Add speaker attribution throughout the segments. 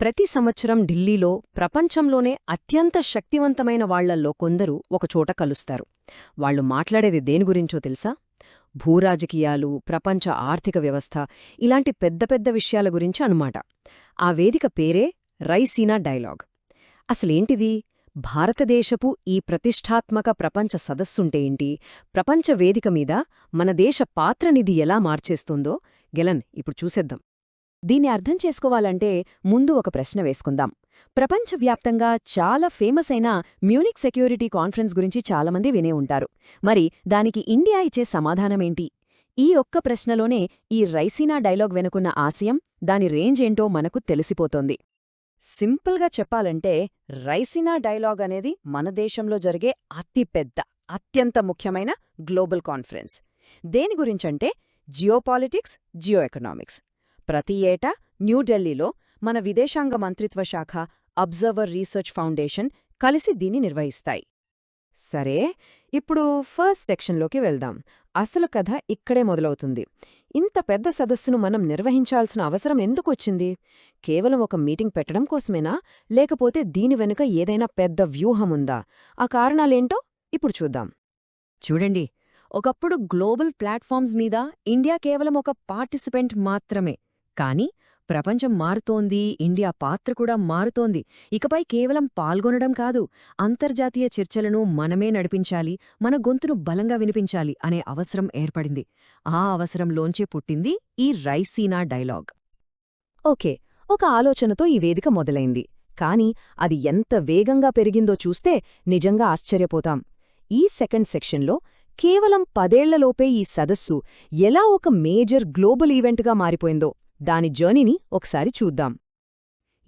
Speaker 1: ప్రతి సంవత్సరం ఢిల్లీలో ప్రపంచంలోనే అత్యంత శక్తివంతమైన వాళ్ళల్లో కొందరు ఒకచోట కలుస్తారు. వాళ్ళు మాట్లాడేది దేని గురించో తెలుసా? భూరాజకీయాలు ప్రపంచ ఆర్థిక వ్యవస్థ ఇలాంటి పెద్ద పెద్ద విషయాల గురించి అనుమాట ఆ వేదిక పేరే రైసీనా డైలాగ్. అసలేంటిది? భారతదేశపు ఈ ప్రతిష్టాత్మక ప్రపంచ సదస్సుంటేంటి ప్రపంచ వేదిక మీద మన దేశ పాత్రనిది ఎలా మార్చేస్తుందో? గెలన్ ఇప్పుడు చూసేద్దాం. దీన్ని అర్థం చేసుకోవాలంటే ముందు ఒక ప్రశ్న వేసుకుందాం. ప్రపంచవ్యాప్తంగా చాలా ఫేమస్ అయిన మ్యూనిక్ సెక్యూరిటీ కాన్ఫరెన్స్ గురించి చాలామంది వినే ఉంటారు. మరి దానికి ఇండియా ఇచ్చే సమాధానమేంటి ఈ ఒక్క ప్రశ్నలోనే ఈ రైసీనా డైలాగ్ వెనుకున్న ఆశయం దాని రేంజ్ ఏంటో మనకు తెలిసిపోతోంది. సింపుల్గా చెప్పాలంటే రైసీనా డైలాగ్ అనేది మన దేశంలో జరిగే అతిపెద్ద అత్యంత ముఖ్యమైన గ్లోబల్ కాన్ఫరెన్స్. దేని గురించంటే జియోపాలిటిక్స్ జియో ఎకనామిక్స్ ప్రతి ఏటా న్యూఢిల్లీలో మన విదేశాంగ మంత్రిత్వ శాఖ అబ్జర్వర్ రీసెర్చ్ ఫౌండేషన్ కలిసి దీన్ని నిర్వహిస్తాయి. సరే ఇప్పుడు ఫస్ట్ సెక్షన్లోకి వెళ్దాం. అసలు కథ ఇక్కడే మొదలవుతుంది. ఇంత పెద్ద సదస్సును మనం నిర్వహించాల్సిన అవసరం ఎందుకొచ్చింది? కేవలం ఒక మీటింగ్ పెట్టడం కోసమేనా? లేకపోతే దీని వెనుక ఏదైనా పెద్ద వ్యూహముందా? ఆ కారణాలేంటో ఇప్పుడు చూద్దాం. చూడండి ఒకప్పుడు గ్లోబల్ ప్లాట్ఫామ్స్ మీద ఇండియా కేవలం ఒక పార్టిసిపెంట్ మాత్రమే. కానీ ప్రపంచం మారుతోంది ఇండియా పాత్ర కూడా మారుతోంది. ఇకపై కేవలం పాల్గొనడం కాదు అంతర్జాతీయ చర్చలను మనమే నడిపించాలి మన గొంతును బలంగా వినిపించాలి అనే అవసరం ఏర్పడింది. ఆ అవసరంలోంచే పుట్టింది ఈ రైసీనా డైలాగ్. ఓకే ఒక ఆలోచనతో ఈ వేదిక మొదలైంది. కాని అది ఎంత వేగంగా పెరిగిందో చూస్తే నిజంగా ఆశ్చర్యపోతాం. ఈ సెకండ్ సెక్షన్లో కేవలం పదేళ్ళలోపే ఈ సదస్సు ఎలా ఒక మేజర్ గ్లోబల్ ఈవెంట్గా మారిపోయిందో. దాని జర్నీని ఒకసారి చూద్దాం.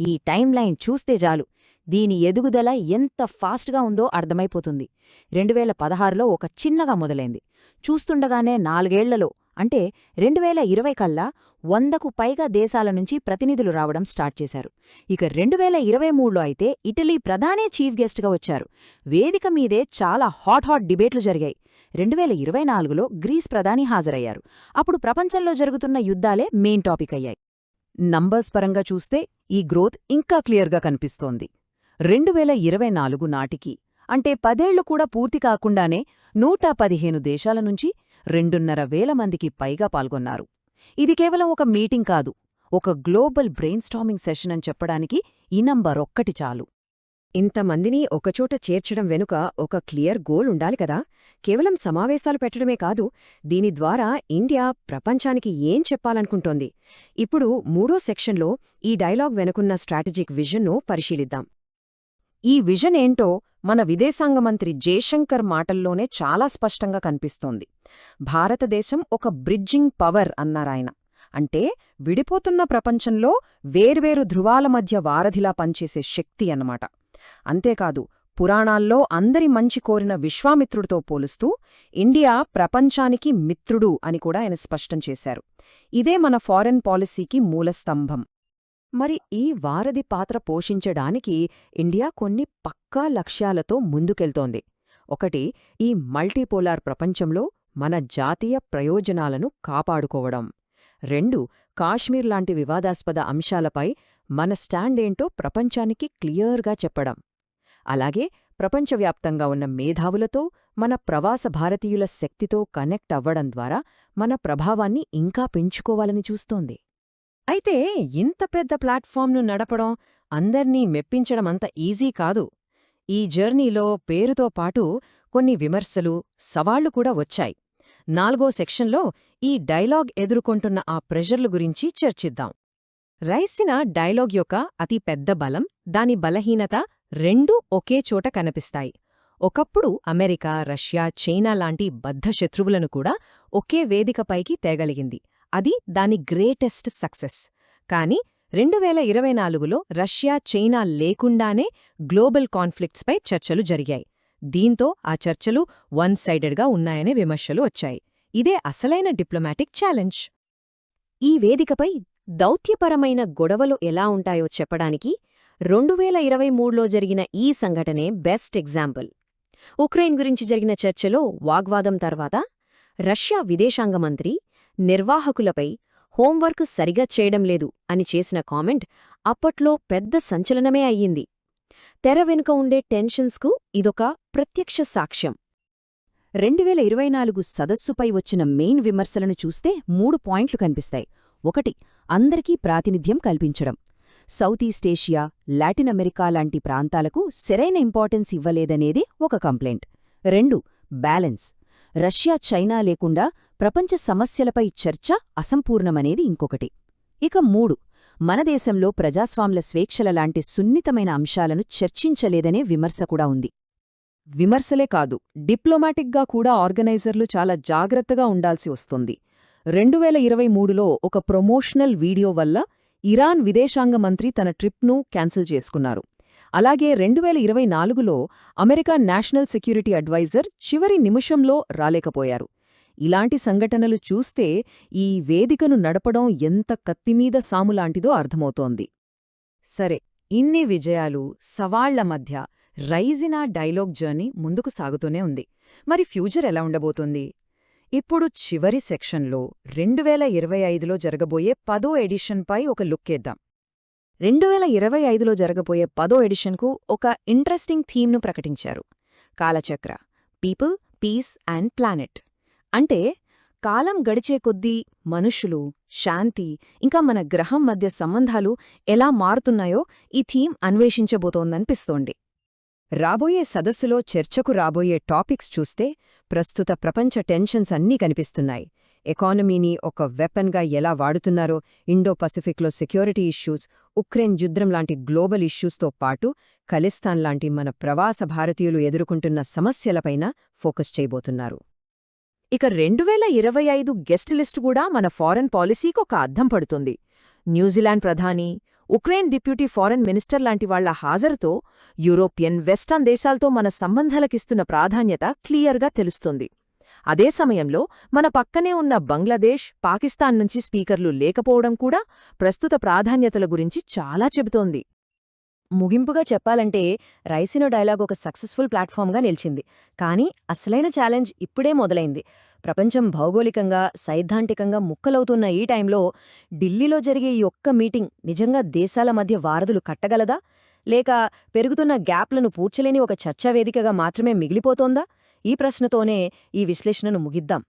Speaker 1: ఈ టైంలైన్ చూస్తే చాలు. దీని ఎదుగుదల ఎంత ఫాస్ట్గా ఉందో అర్థమైపోతుంది. రెండువేల పదహారులో ఒక చిన్నగా మొదలైంది. చూస్తుండగానే నాలుగేళ్ళలో అంటే రెండువేల ఇరవై కల్లా వందకు పైగా దేశాల నుంచి ప్రతినిధులు రావడం స్టార్ట్ చేశారు. ఇక రెండువేల ఇరవై మూడులో అయితే ఇటలీ ప్రధానే చీఫ్ గెస్ట్గా వచ్చారు. వేదిక మీదే చాలా హాట్ హాట్ డిబేట్లు జరిగాయి. రెండువేల ఇరవై నాలుగులో గ్రీస్ ప్రధాని హాజరయ్యారు. అప్పుడు ప్రపంచంలో జరుగుతున్న యుద్ధాలే మెయిన్ టాపిక్ అయ్యాయి. నంబర్స్ పరంగా చూస్తే ఈ గ్రోత్ ఇంకా క్లియర్గా కనిపిస్తోంది. రెండువేల ఇరవై నాలుగు నాటికి అంటే పదేళ్ళు కూడా పూర్తి కాకుండానే నూట పదిహేను దేశాల నుంచి రెండున్నర వేల మందికి పైగా పాల్గొన్నారు. ఇది కేవలం ఒక మీటింగ్ కాదు ఒక గ్లోబల్ బ్రెయిన్ స్టామింగ్ సెషన్ అని చెప్పడానికి ఈ నంబర్ ఒక్కటి చాలు. ఇంతమందిని ఒకచోట చేర్చడం వెనుక ఒక క్లియర్ గోల్ ఉండాలి కదా? కేవలం సమావేశాలు పెట్టడమే కాదు దీని ద్వారా ఇండియా ప్రపంచానికి ఏం చెప్పాలనుకుంటోంది? ఇప్పుడు మూడో సెక్షన్లో ఈ డైలాగ్ వెనుకున్న స్ట్రాటజిక్ విజన్ను పరిశీలిద్దాం. ఈ విజన్ ఏంటో మన విదేశాంగ మంత్రి జయశంకర్ మాటల్లోనే చాలా స్పష్టంగా కనిపిస్తోంది. భారతదేశం ఒక బ్రిడ్జింగ్ పవర్ అన్నారాయన అంటే విడిపోతున్న ప్రపంచంలో వేర్వేరు ధృవాల మధ్య వారధిలా పనిచేసే శక్తి అన్నమాట. అంతేకాదు పురాణాల్లో అందరి మంచి కోరిన విశ్వామిత్రుడితో పోలుస్తూ ఇండియా ప్రపంచానికి మిత్రుడు అని కూడా ఆయన స్పష్టం చేశారు. ఇదే మన ఫారెన్ పాలసీకి మూలస్తంభం మరి ఈ వారధి పాత్ర పోషించడానికి ఇండియా కొన్ని పక్కా లక్ష్యాలతో ముందుకెళ్తోంది. ఒకటి ఈ మల్టీపోలార్ ప్రపంచంలో మన జాతీయ ప్రయోజనాలను కాపాడుకోవడం. రెండు కాశ్మీర్ లాంటి వివాదాస్పద అంశాలపై మన స్టాండేంటో ప్రపంచానికి క్లియర్గా చెప్పడం. అలాగే ప్రపంచవ్యాప్తంగా ఉన్న మేధావులతో మన ప్రవాస భారతీయుల శక్తితో కనెక్ట్ అవ్వడం ద్వారా మన ప్రభావాన్ని ఇంకా పెంచుకోవాలని చూస్తోంది. అయితే ఇంత పెద్ద ప్లాట్ఫామ్ను నడపడం అందర్నీ మెప్పించడమంత ఈజీ కాదు. ఈ జర్నీలో పేరుతో పాటు కొన్ని విమర్శలు సవాళ్ళు కూడా వచ్చాయి. నాలుగో సెక్షన్లో ఈ డైలాగ్ ఎదుర్కొంటున్న ఆ ప్రెషర్లు గురించి చర్చిద్దాం. రైసిన డైలాగ్ యొక్క అతి పెద్ద బలం దాని బలహీనత రెండూ ఒకే చోట కనిపిస్తాయి. ఒకప్పుడు అమెరికా రష్యా చైనా లాంటి బద్ధ శత్రువులను కూడా ఒకే వేదికపైకి తేగలిగింది. అది దాని గ్రేటెస్ట్ సక్సెస్. కాని రెండువేల ఇరవై నాలుగులో రష్యా చైనా లేకుండానే గ్లోబల్ కాన్ఫ్లిక్ట్స్పై చర్చలు జరిగాయి. దీంతో ఆ చర్చలు వన్ సైడెడ్గా ఉన్నాయనే విమర్శలు వచ్చాయి. ఇదే అసలైన డిప్లొమాటిక్ ఛాలెంజ్. ఈ వేదికపై దౌత్యపరమైన గొడవలు ఎలా ఉంటాయో చెప్పడానికి రెండువేల ఇరవై మూడులో జరిగిన ఈ సంఘటనే బెస్ట్ ఎగ్జాంపుల్. ఉక్రెయిన్ గురించి జరిగిన చర్చలో వాగ్వాదం తర్వాత రష్యా విదేశాంగ మంత్రి నిర్వాహకులపై హోంవర్క్ సరిగా చేయడం లేదు అని చేసిన కామెంట్
Speaker 2: అప్పట్లో పెద్ద సంచలనమే అయ్యింది. తెర వెనుక ఉండే టెన్షన్స్కు ఇదొక ప్రత్యక్ష సాక్ష్యం. రెండువేల ఇరవై నాలుగు సదస్సుపై వచ్చిన మెయిన్ విమర్శలను చూస్తే మూడు పాయింట్లు కనిపిస్తాయి. ఒకటి అందరికీ ప్రాతినిధ్యం కల్పించడం. South East Asia Latin America లాంటి ప్రాంతాలకు సరైన ఇంపార్టెన్స్ ఇవ్వలేదనేది ఒక కంప్లైంట్. రెండు బ్యాలెన్స్. రష్యా చైనా లేకుండా ప్రపంచ సమస్యలపై చర్చ అసంపూర్ణమనేది ఇంకొకటి. ఇక మూడు మన దేశంలో ప్రజాస్వామ్య స్వేచ్ఛల లాంటి సున్నితమైన అంశాలను చర్చించలేదనే విమర్శ కూడా ఉంది.
Speaker 1: విమర్శలే కాదు డిప్లొమాటిక్గా కూడా ఆర్గనైజర్లు చాలా జాగ్రత్తగా ఉండాల్సి వస్తుంది. రెండు వేల ఇరవై మూడులో ఒక ప్రమోషనల్ వీడియో వల్ల ఇరాన్ విదేశాంగ మంత్రి తన ట్రిప్ను క్యాన్సిల్ చేసుకున్నారు. అలాగే రెండు వేల ఇరవై నాలుగులో అమెరికా నేషనల్ సెక్యూరిటీ అడ్వైజర్ చివరి నిమిషంలో రాలేకపోయారు. ఇలాంటి సంఘటనలు చూస్తే ఈ వేదికను నడపడం ఎంత కత్తిమీద సాములాంటిదో అర్థమవుతోంది. సరే ఇన్ని విజయాలు సవాళ్ళ మధ్య రైజినా డైలాగ్ జర్నీ ముందుకు సాగుతూనే ఉంది. మరి ఫ్యూచర్ ఎలా ఉండబోతోంది? ఇప్పుడు చివరి సెక్షన్లో రెండు వేల ఇరవై ఐదులో జరగబోయే పదో ఎడిషన్పై ఒక లుక్కేద్దాం
Speaker 2: రెండు వేల ఇరవై ఐదులో జరగబోయే పదో ఎడిషన్కు ఒక ఇంట్రెస్టింగ్ థీమ్ను ప్రకటించారు. Kalachakra people peace and planet. అంటే కాలం గడిచే కొద్దీ మనుషులు శాంతి ఇంకా మన గ్రహం మధ్య సంబంధాలు ఎలా మారుతున్నాయో ఈ థీమ్ అన్వేషించబోతోందనిపిస్తోంది.
Speaker 1: రాబోయే సదస్సులో చర్చకు రాబోయే టాపిక్స్ చూస్తే ప్రస్తుత ప్రపంచ టెన్షన్స్ అన్నీ కనిపిస్తున్నాయి. ఎకానమీని ఒక వెపన్గా ఎలా వాడుతున్నారో ఇండో పసిఫిక్లో సెక్యూరిటీ ఇష్యూస్ ఉక్రెయిన్ యుద్ధం లాంటి గ్లోబల్ ఇష్యూస్తో పాటు ఖలిస్తాన్ లాంటి మన ప్రవాస భారతీయులు ఎదుర్కొంటున్న సమస్యలపైన ఫోకస్ చేయబోతున్నారు.
Speaker 2: ఇక రెండు వేల ఇరవై ఐదు గెస్ట్ లిస్టు కూడా మన ఫారెన్ పాలసీకి ఒక అద్దం పడుతుంది. న్యూజిలాండ్ ప్రధాని ఉక్రెయిన్ డిప్యూటీ ఫారెన్ మినిస్టర్ లాంటి వాళ్ళ హాజరుతో యూరోపియన్ వెస్టర్న్ దేశాలతో మన సంబంధాలకిస్తున్న ప్రాధాన్యత క్లియర్గా తెలుస్తుంది. అదే సమయంలో మన పక్కనే ఉన్న బంగ్లాదేశ్ పాకిస్తాన్ నుంచి స్పీకర్లు లేకపోవడం కూడా ప్రస్తుత ప్రాధాన్యతల గురించి చాలా చెబుతోంది. ముగింపుగా చెప్పాలంటే రైసినో డైలాగ్ ఒక సక్సెస్ఫుల్ ప్లాట్ఫామ్గా నిలిచింది. కానీ అసలైన ఛాలెంజ్ ఇప్పుడే మొదలైంది. ప్రపంచం భౌగోళికంగా సైద్ధాంతికంగా ముక్కలవుతున్న ఈ టైంలో ఢిల్లీలో జరిగే ఈ ఒక్క మీటింగ్ నిజంగా దేశాల మధ్య వారధులు కట్టగలదా? లేక పెరుగుతున్న గ్యాప్లను పూడ్చలేని ఒక చర్చావేదికగా మాత్రమే మిగిలిపోతోందా? ఈ ప్రశ్నతోనే ఈ విశ్లేషణను ముగిద్దాం.